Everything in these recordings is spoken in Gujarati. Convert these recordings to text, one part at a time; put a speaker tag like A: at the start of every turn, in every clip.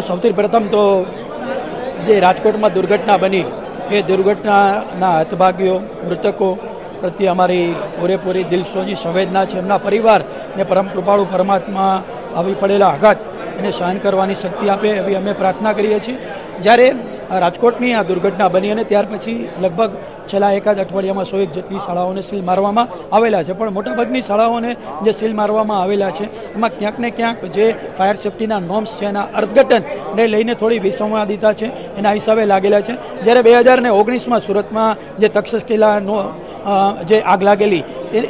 A: સૌથી પ્રથમ તો જે રાજકોટમાં દુર્ઘટના બની, એ દુર્ઘટનાના હતભાગીઓ, મૃતકો પ્રત્યે અમારી પૂરેપૂરી દિલસોજી સંવેદના છે. એમના પરિવાર ને પરમ કૃપાળુ પરમાત્મા આવી પડેલા આઘાત એને સહન કરવાની શક્તિ આપે એવી અમે પ્રાર્થના કરીએ છીએ. જ્યારે રાજકોટની આ દુર્ઘટના બની અને ત્યાર પછી લગભગ છેલ્લા એકાદ અઠવાડિયામાં સો એક જેટલી શાળાઓને સીલ મારવામાં આવેલા છે. પણ મોટાભાગની શાળાઓને જે સીલ મારવામાં આવેલા છે, એમાં ક્યાંક ને ક્યાંક જે ફાયર સેફ્ટીના નોર્મ્સ છે, એના અર્થઘટનને લઈને થોડી વિસંવાદિતા છે, એના હિસાબે લાગેલા છે. જ્યારે બે હજાર ને ઓગણીસમાં સુરતમાં જે તક્ષશિલાનો જે આગ લાગેલી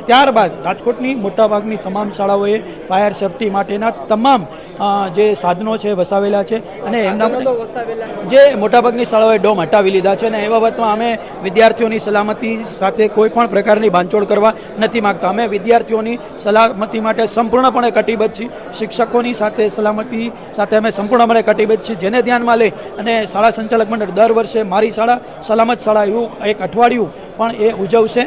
A: ત્યારબાદ રાજકોટની મોટાભાગની તમામ શાળાઓએ ફાયર સેફ્ટી માટેના તમામ જે સાધનો છે વસાવેલા છે અને એમના જે મોટાભાગની શાળાઓએ ડોમ હટાવી લીધા છે અને એ બાબતમાં અમે વિદ્યાર્થીઓની સલામતી સાથે કોઈ પણ પ્રકારની બાંધછોડ કરવા નથી માગતા. અમે વિદ્યાર્થીઓની સલામતી માટે સંપૂર્ણપણે કટિબદ્ધ છીએ. શિક્ષકોની સાથે સલામતી સાથે અમે સંપૂર્ણપણે કટિબદ્ધ છીએ. જેને ધ્યાનમાં લઈ અને શાળા સંચાલક મંડળ દર વર્ષે મારી શાળા સલામત શાળા એવું એક અઠવાડિયું પણ એ ઉજવશે.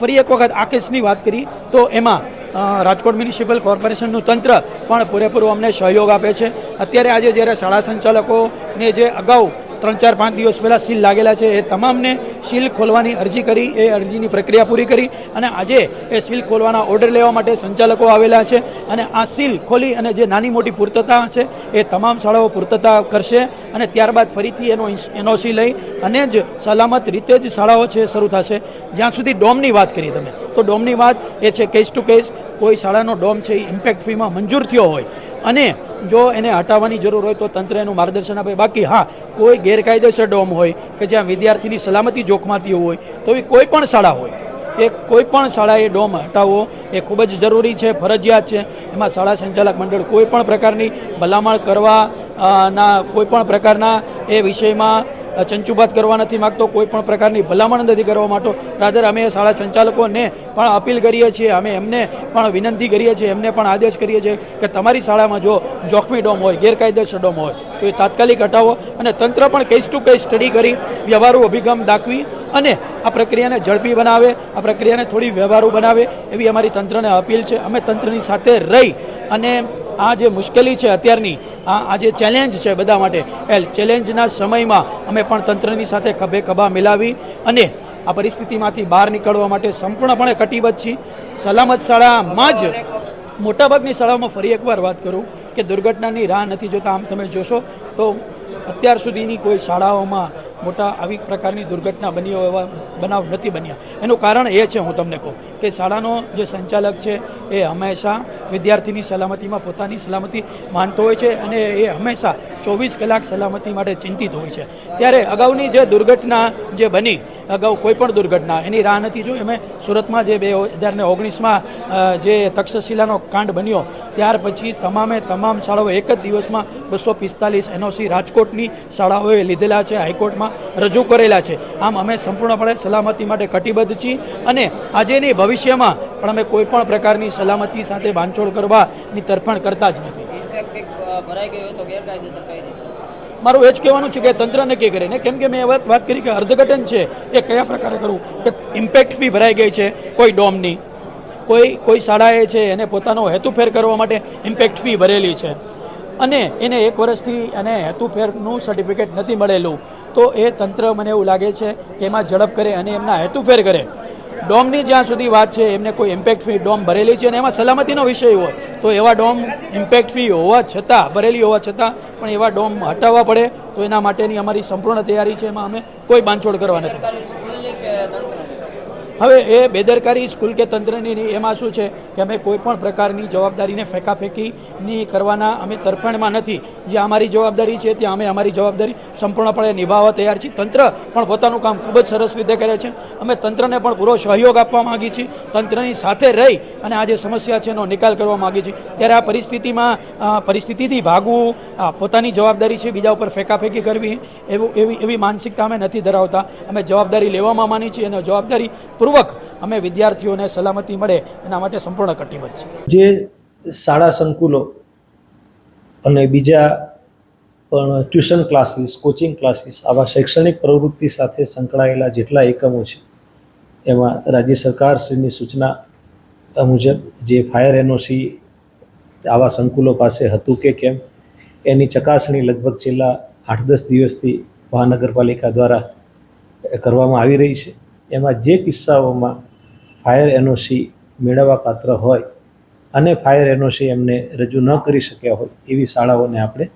A: ફરી એક વખત આકેશની વાત કરી તો એમાં રાજકોટ મ્યુનિસિપલ કોર્પોરેશનનું તંત્ર પણ પૂરેપૂરો અમને સહયોગ આપે છે. અત્યારે આજે જ્યારે શાળા સંચાલકોને જે અગાઉ ત્રણ, ચાર, પાંચ દિવસ પહેલાં સીલ લાગેલા છે. એ તમામને સીલ ખોલવાની અરજી કરી, એ અરજીની પ્રક્રિયા પૂરી કરી અને આજે એ સીલ ખોલવાના ઓર્ડર લેવા માટે સંચાલકો આવેલા છે અને આ સીલ ખોલી અને જે નાની મોટી પૂર્તતા છે, એ તમામ શાળાઓ પૂર્તતા કરશે અને ત્યારબાદ ફરીથી એનો એનઓસી લઈ અને જ સલામત રીતે જ શાળાઓ છે શરૂ થશે. જ્યાં સુધી ડોમની વાત કરી તમે, તો ડોમની વાત એ છે કેસ ટુ કેસ કોઈ શાળાનો ડોમ છે, એ ઇમ્પેક્ટ ફીમાં મંજૂર થયો હોય અને જો એને હટાવવાની જરૂર હોય તો તંત્ર એનું માર્ગદર્શન આપે. બાકી હા, કોઈ ગેરકાયદેસર ડોમ હોય કે જ્યાં વિદ્યાર્થીની સલામતી જોખમાતી હોય, તો એ કોઈ પણ શાળા હોય. એ કોઈ પણ શાળાએ ડોમ હટાવવો એ ખૂબ જ જરૂરી છે, ફરજિયાત છે. એમાં શાળા સંચાલક મંડળ કોઈ પણ પ્રકારની ભલામણ કરવા ના, કોઈ પણ પ્રકારના એ વિષયમાં ચંચુબાત કરવા નથી માગતો, કોઈ પણ પ્રકારની ભલામણ નથી કરવા માંગતો. રાધર, અમે શાળા સંચાલકોને પણ અપીલ કરીએ છીએ, અમે એમને પણ વિનંતી કરીએ છીએ, એમને પણ આદેશ કરીએ છીએ કે તમારી શાળામાં જો જોખમી ડોમ હોય, ગેરકાયદેસર ડોમ હોય, તો એ તાત્કાલિક હટાવો અને તંત્ર પણ કેસ ટુ કેસ સ્ટડી કરી, વ્યવહારુ અભિગમ દાખવી અને આ પ્રક્રિયાને ઝડપી બનાવે, આ પ્રક્રિયાને થોડી વ્યવહારુ બનાવે, એવી અમારી તંત્રને અપીલ છે. અમે તંત્રની સાથે રહી અને આ જે મુશ્કેલી છે અત્યારની, આ આ જે ચેલેન્જ છે બધા માટે, એ ચેલેન્જના સમયમાં અમે પણ તંત્રની સાથે ખભે ખભા મિલાવી અને આ પરિસ્થિતિમાંથી બહાર નીકળવા માટે સંપૂર્ણપણે કટિબદ્ધ છીએ. સલામત શાળામાં જ, મોટાભાગની શાળાઓમાં ફરી એકવાર વાત કરું કે દુર્ઘટનાની રાહ નથી જોતા. આમ તમે જોશો તો અત્યાર સુધીની કોઈ શાળાઓમાં મોટા આવી પ્રકારની દુર્ઘટના બની એવા બનાવ નથી બન્યા. એનું કારણ એ છે હું તમને કહું કે શાળાનો જે સંચાલક છે એ હંમેશા વિદ્યાર્થીની સલામતીમાં પોતાની સલામતી માનતો હોય છે અને એ હંમેશા ચોવીસ કલાક સલામતી માટે ચિંતિત હોય છે. ત્યારે અગાઉની જે દુર્ઘટના જે બની, અગાઉ કોઈ પણ દુર્ઘટના, એની રાહ નથી જોઈ. અમે સુરતમાં જે બે હજાર ને ઓગણીસમાં જે તક્ષશિલાનો કાંડ બન્યો ત્યાર પછી તમામે તમામ શાળાઓ એક જ દિવસમાં બસો પિસ્તાલીસ એનઓસી રાજકોટની શાળાઓએ લીધેલા છે, હાઈકોર્ટમાં રજૂ કરેલા છે. આમ અમે સંપૂર્ણપણે સલામતી માટે કટિબદ્ધ છીએ અને આજે નહીં, ભવિષ્યમાં પણ અમે કોઈપણ પ્રકારની સલામતી સાથે બાંધછોડ કરવાની તરફેણ કરતા જ નથી. મારું એ જ કહેવાનું છે કે તંત્ર નક્કી કરે ને. કેમ કે મેં એ વાત વાત કરી કે અર્ધઘટન છે, એ કયા પ્રકારે કરવું? કે ઇમ્પેક્ટ ફી ભરાઈ ગઈ છે, કોઈ ડોમની કોઈ કોઈ શાળાએ છે એને પોતાનો હેતુફેર કરવા માટે ઇમ્પેક્ટ ફી ભરેલી છે. અને એને એક વર્ષથી એને હેતુફેરનું સર્ટિફિકેટ નથી મળેલું. તો એ તંત્ર મને એવું લાગે છે કે એમાં ઝડપ કરે અને એમના હેતુફેર કરે. ડોમની જ્યાં સુધી વાત છે, એમને કોઈ ઇમ્પેક્ટ ફી ડોમ ભરેલી છે અને એમાં સલામતીનો વિષય હોય, તો એવા ડોમ ઇમ્પેક્ટ ફી હોવા છતાં, ભરેલી હોવા છતાં પણ એવા ડોમ હટાવવા પડે. તો એના માટેની અમારી સંપૂર્ણ તૈયારી છે, એમાં અમે કોઈ બાંધછોડ કરવા નથી
B: સરકારી સ્કૂલની કે તંત્રની
A: હવે એ બેદરકારી સ્કૂલ કે તંત્રની એમાં શું છે કે અમે કોઈ પણ પ્રકારની જવાબદારીને ફેંકાફેંકીની કરવાના અમે તરફેણમાં નથી. જે અમારી જવાબદારી છે ત્યાં અમે અમારી જવાબદારી સંપૂર્ણપણે નિભાવવા તૈયાર છીએ. તંત્ર પણ પોતાનું કામ ખૂબ જ સરસ રીતે કરે છે. અમે તંત્રને પણ પૂરો સહયોગ આપવા માગીએ છીએ. તંત્રની સાથે રહી અને આ જે સમસ્યા છે એનો નિકાલ કરવા માગીએ છીએ. ત્યારે આ પરિસ્થિતિમાં પરિસ્થિતિથી ભાગવું, આ પોતાની જવાબદારી છે બીજા ઉપર ફેંકાફેંકી કરવી, એવું, એવી એવી માનસિકતા અમે નથી ધરાવતા. અમે જવાબદારી લેવામાં માની છીએ અને જવાબદારી પૂર્વક અમે વિદ્યાર્થીઓને સલામતી મળે એના માટે સંપૂર્ણ કટિબદ્ધ છે.
C: જે શાળા સંકુલો અને બીજા પણ ટ્યુશન ક્લાસીસ, કોચિંગ ક્લાસીસ, આવા શૈક્ષણિક પ્રવૃત્તિ સાથે સંકળાયેલા જેટલા એકમો છે, એમાં રાજ્ય સરકારશ્રીની સૂચના મુજબ જે ફાયર એનઓસી આવા સંકુલો પાસે હતું કે કેમ, એની ચકાસણી લગભગ છેલ્લા આઠ દસ દિવસથી મહાનગરપાલિકા દ્વારા કરવામાં આવી રહી છે. એમાં જે કિસ્સાઓમાં ફાયર એનઓસી મેળવવા પાત્ર હોય અને ફાયર એનઓસી એમને રજૂ ન કરી શક્યા હોય એવી શાળાઓને આપણે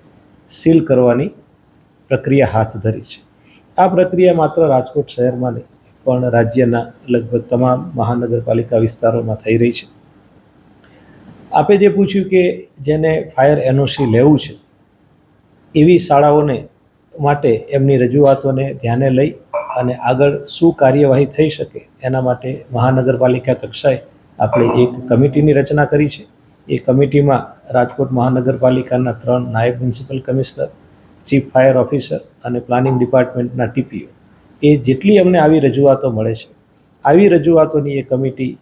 C: સીલ કરવાની પ્રક્રિયા હાથ ધરી છે. આ પ્રક્રિયા માત્ર રાજકોટ શહેરમાં નહીં, પણ રાજ્યના લગભગ તમામ મહાનગરપાલિકા વિસ્તારોમાં થઈ રહી છે. આપે જે પૂછ્યું કે જેને ફાયર એનઓસી લેવું છે, એવી શાળાઓને માટે એમની રજૂઆતોને ધ્યાને લઈ અને આગળ શું કાર્યવાહી થઈ શકે એના માટે મહાનગરપાલિકા કક્ષાએ આપણે એક કમિટીની રચના કરી છે. એ કમિટીમાં રાજકોટ મહાનગરપાલિકાના ત્રણ નાયબ municipal commissioner, chief fire officer અને પ્લાનિંગ ડિપાર્ટમેન્ટના ટીપીઓ. એ જેટલી અમને આવી રજૂઆતો મળે છે, આવી રજૂઆતોની એ કમિટી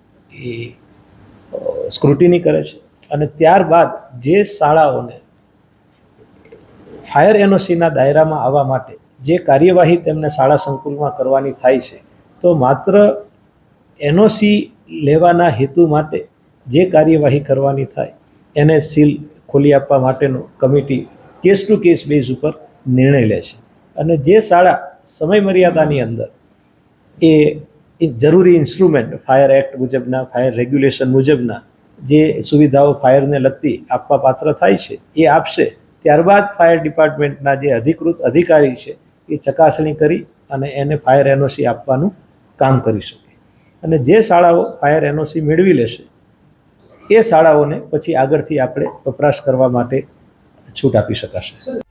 C: એ સ્ક્રુટિની કરે છે. અને ત્યારબાદ જે શાળાઓને ફાયર એનઓસીના દાયરામાં આવવા માટે જે કાર્યવાહી તેમને શાળા સંકુલમાં કરવાની થાય છે, તો માત્ર એનઓસી લેવાના હેતુ માટે જે કાર્યવાહી કરવાની થાય, એને સીલ ખોલી આપવા માટેનો committee case to case base ઉપર નિર્ણય લે છે. અને જે શાળા સમય મર્યાદાની અંદર એ જરૂરી ઇન્સ્ટ્રુમેન્ટ, ફાયર એક્ટ મુજબના, ફાયર રેગ્યુલેશન મુજબના જે સુવિધાઓ ફાયરને લગતી આપવા પાત્ર થાય છે, એ આપશે. ત્યારબાદ ફાયર ડિપાર્ટમેન્ટના જે અધિકૃત અધિકારી છે એ ચકાસણી કરી અને એને ફાયર એનઓસી આપવાનું કામ કરી શકે. અને જે શાળાઓ ફાયર એનઓસી મેળવી લેશે, એ શાળાઓને પછી આગળથી આપણે વપરાશ કરવા માટે છૂટ આપી શકાશે.